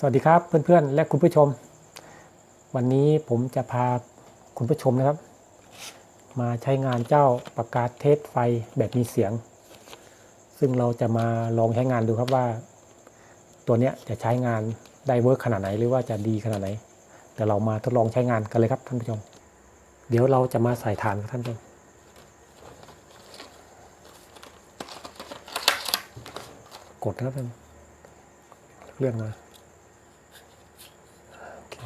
สวัสดีครับเพื่อนๆ และคุณผู้ชม วันนี้ผมจะพาคุณผู้ชมนะครับ มาใช้งานเจ้าปากกาเทสไฟแบบมีเสียง ซึ่งเราจะมาลองใช้งานดูครับว่า ตัวเนี้ยจะใช้งานได้เวิร์กขนาดไหนหรือว่าจะดีขนาดไหนเดี๋ยวเรามาทดลองใช้งานกันเลยครับท่านผู้ชม เดี๋ยวเราจะมาใส่ฐานครับท่านผู้ชมกดนะครับเลื่อนมา โอเค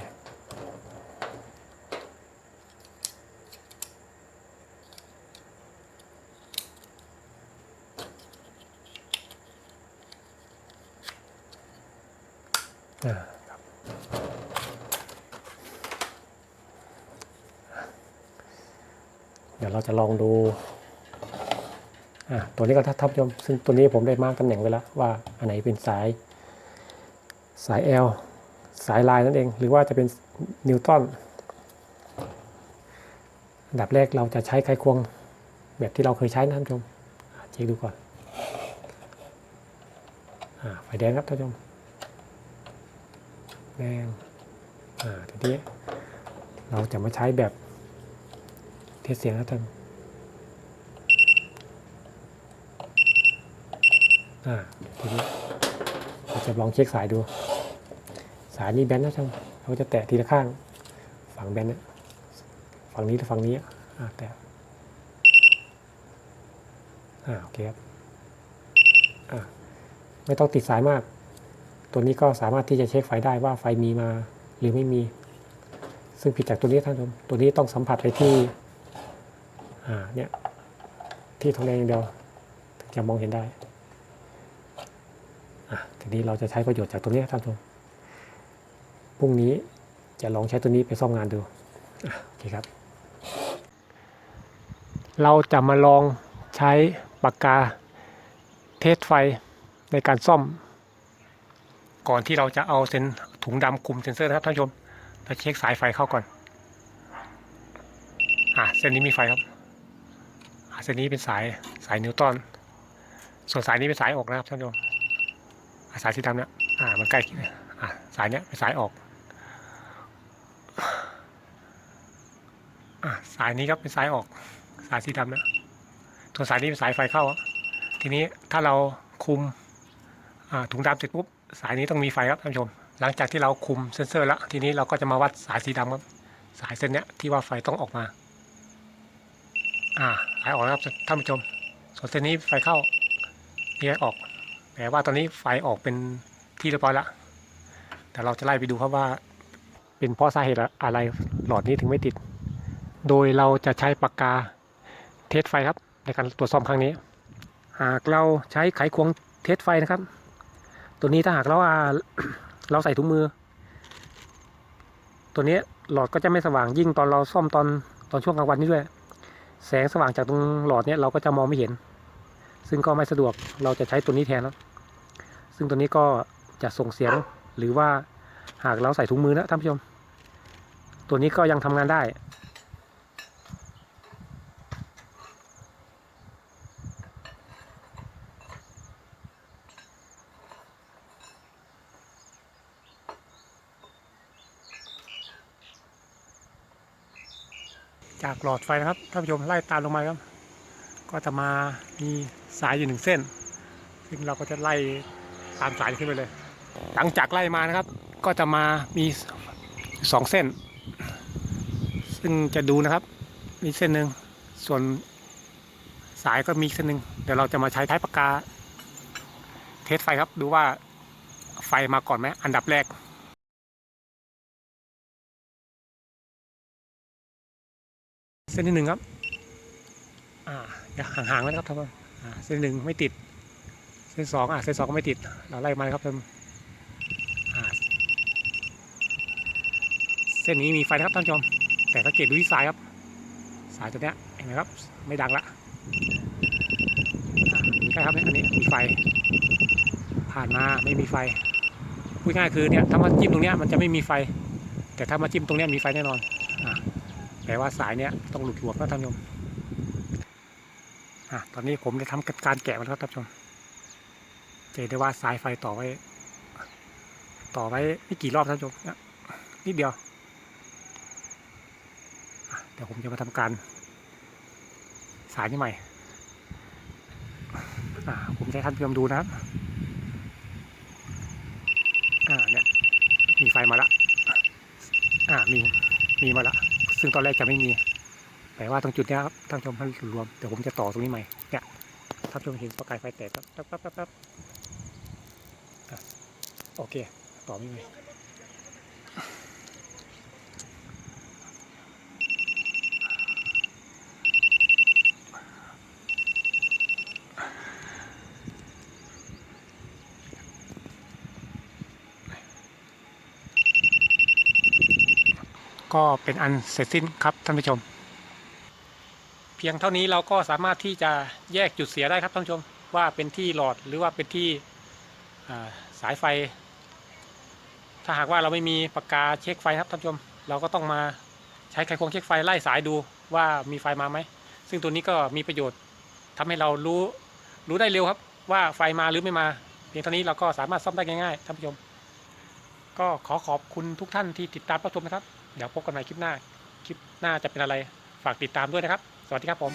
อ่าครับเดี๋ยวเราจะลองดูอ่าตัวนี้ก็ท่านผู้ชมซึ่งตัวนี้ผมได้มาร์กตำแหน่งไว้แล้วว่าอันไหนเป็นสายสาย L สายลายนั่นเอง หรือว่าจะเป็นนิวตันอันดับแรกเราจะใช้ไขควงแบบที่เราเคยใช้นะท่านผู้ชมเช็คดูก่อนอ่าไฟแดงครับท่านผู้ชมแดงอ่าทีนี้เราจะมาใช้แบบ เทสเสียงครับท่านอ่าทีนี้เราจะลองเช็คสายดู สายนี้แบนนะช่างเราจะแตะทีละข้าง ฝั่งแบนเนี่ยฝั่งนี้หรือฝั่งนี้อะแตะอ่าโอเคครับอ่าไม่ต้องติดสายมาก ตัวนี้ก็สามารถที่จะเช็คไฟได้ว่าไฟมีมาหรือไม่มี ซึ่งผิดจากตัวนี้ท่านผู้ชมตัวนี้ต้องสัมผัสไปที่ อ่าเนี่ยที่ทองแดงอย่างเดียวจะมองเห็นได้อะทีนี้เราจะใช้ประโยชน์จากตัวนี้ท่านผู้ชมพรุ่งนี้จะลองใช้ตัวนี้ไปซ่อมงานดูอโอเคครับ เราจะมาลองใช้ปากกาเทสไฟในการซ่อม ก่อนที่เราจะเอาเซนถุงดำคลุมเซนเซอร์นะครับท่านผู้ชมเราเช็คสายไฟเข้าก่อน อะเส้นนี้มีไฟครับ เส้นนี้เป็นสายสายนิวตันส่วนสายนี้เป็นสายออกนะครับท่านผู้ชมสายสีดำเนี่ยอ่ามันใกล้เคียอะสายเนี้ยเป็นสายออกอะสายนี้ครับเป็นสายออก สายสีดำนะส่วนสายนี้เป็นสายไฟเข้า ทีนี้ถ้าเราคุมอ่าถุงดำเสร็จปุ๊บสายนี้ต้องมีไฟครับท่านผู้ชม หลังจากที่เราคุมเซนเซอร์แล้วทีนี้เราก็จะมาวัดสายสีดำครับสายเส้นเนี้ยที่ว่าไฟต้องออกมา อ่าสายออกแล้วครับท่านผู้ชม ส่วนเส้นนี้ไฟเข้านี่ไฟออก แต่ว่าตอนนี้ไฟออกเป็นที่เรียบร้อยแล้วแต่เราจะไล่ไปดูครับว่า เป็นเพราะสาเหตุอะไรหลอดนี้ถึงไม่ติด โดยเราจะใช้ปากกาเทสไฟครับ ในการตรวจสอบครั้งนี้ หากเราใช้ไขควงเทสไฟนะครับ ตัวนี้ถ้าหากเราอ่าเราใส่ถุงมือ ตัวนี้หลอดก็จะไม่สว่างยิ่งตอนเราซ่อมตอนตอนช่วงกลางวันนี้ด้วย แสงสว่างจากตรงหลอดเนี้ยเราก็จะมองไม่เห็น ซึ่งก็ไม่สะดวกเราจะใช้ตัวนี้แทนแล้วซึ่งตัวนี้ก็จะส่งเสียงหรือว่าหากเราใส่ถุงมือนะท่านผู้ชม ตัวนี้ก็ยังทำงานได้ จากหลอดไฟนะครับท่านผู้ชมไล่ตามลงมาครับ ก็จะมามีสายอยู่หนึ่งเส้น ซึ่งเราก็จะไล่ตามสายขึ้นไปเลย หลังจากไล่มานะครับ ก็จะมามีสองเส้น ซึ่งจะดูนะครับ มีเส้นหนึ่งส่วนสายก็มีเส้นหนึ่งเดี๋ยวเราจะมาใช้ท้ายปากกา เทสไฟครับดูว่าไฟมาก่อนไหมอันดับแรก เส้นที่หนึ่งครับ อ่าอย่าห่างๆไว้นะครับท่านผู้ชมอ่าเส้นหนึ่งไม่ติด เส้นสองอะเส้นสองก็ไม่ติด เราไล่มาเลยครับท่านอ่าเส้นนี้มีไฟนะครับท่านผู้ชม แต่สังเกตดูที่สายครับ สายตัวเนี้ยเห็นไหมครับ ไม่ดังละอ่ามีใช่ครับเนี่ยอันนี้มีไฟ ผ่านมาไม่มีไฟพูดง่ายๆคือเนี่ยถ้ามาจิ้มตรงเนี้ยมันจะไม่มีไฟ แต่ถ้ามาจิ้มตรงเนี้ยมีไฟแน่นอนอ่า แปลว่าสายเนี้ยต้องหลุดหลวมนะท่านผู้ชมอะตอนนี้ผมได้ทำการแกะมันแล้วครับท่านผู้ชมจะเห็นได้ว่าสายไฟต่อไว้ ต่อไว้ไม่กี่รอบท่านผู้ชมเนี่ยนิดเดียวอะเดี๋ยวผมจะมาทำการ สายนี้ใหม่อ่าผมจะให้ท่านผู้ชมดูนะครับอ่าเนี่ยมีไฟมาละอ่ามีมีมาละ ซึ่งตอนแรกจะไม่มีแปลว่าตรงจุดนี้ครับท่านชมท่านรวมเดี๋ยวผมจะต่อตรงนี้ใหม่เนี่ยท่านชมเห็นประกายไฟแตกครับแป๊บปั๊บแป๊บแป๊บโอเค ต่อไม่ไหม ก็เป็นอันเสร็จสิ้นครับท่านผู้ชม เพียงเท่านี้เราก็สามารถที่จะแยกจุดเสียได้ครับท่านผู้ชม ว่าเป็นที่หลอดหรือว่าเป็นที่สายไฟ ถ้าหากว่าเราไม่มีปากกาเช็คไฟครับท่านผู้ชม เราก็ต้องมาใช้ไขควงเช็คไฟไล่สายดูว่ามีไฟมาไหม ซึ่งตัวนี้ก็มีประโยชน์ทำให้เรารู้รู้ได้เร็วครับ ว่าไฟมาหรือไม่มา เพียงเท่านี้เราก็สามารถซ่อมได้ง่ายๆท่านผู้ชม ก็ขอขอบคุณทุกท่านที่ติดตามรับชมนะครับ เดี๋ยวพบกันใหม่คลิปหน้า คลิปหน้าจะเป็นอะไร ฝากติดตามด้วยนะครับ สวัสดีครับผม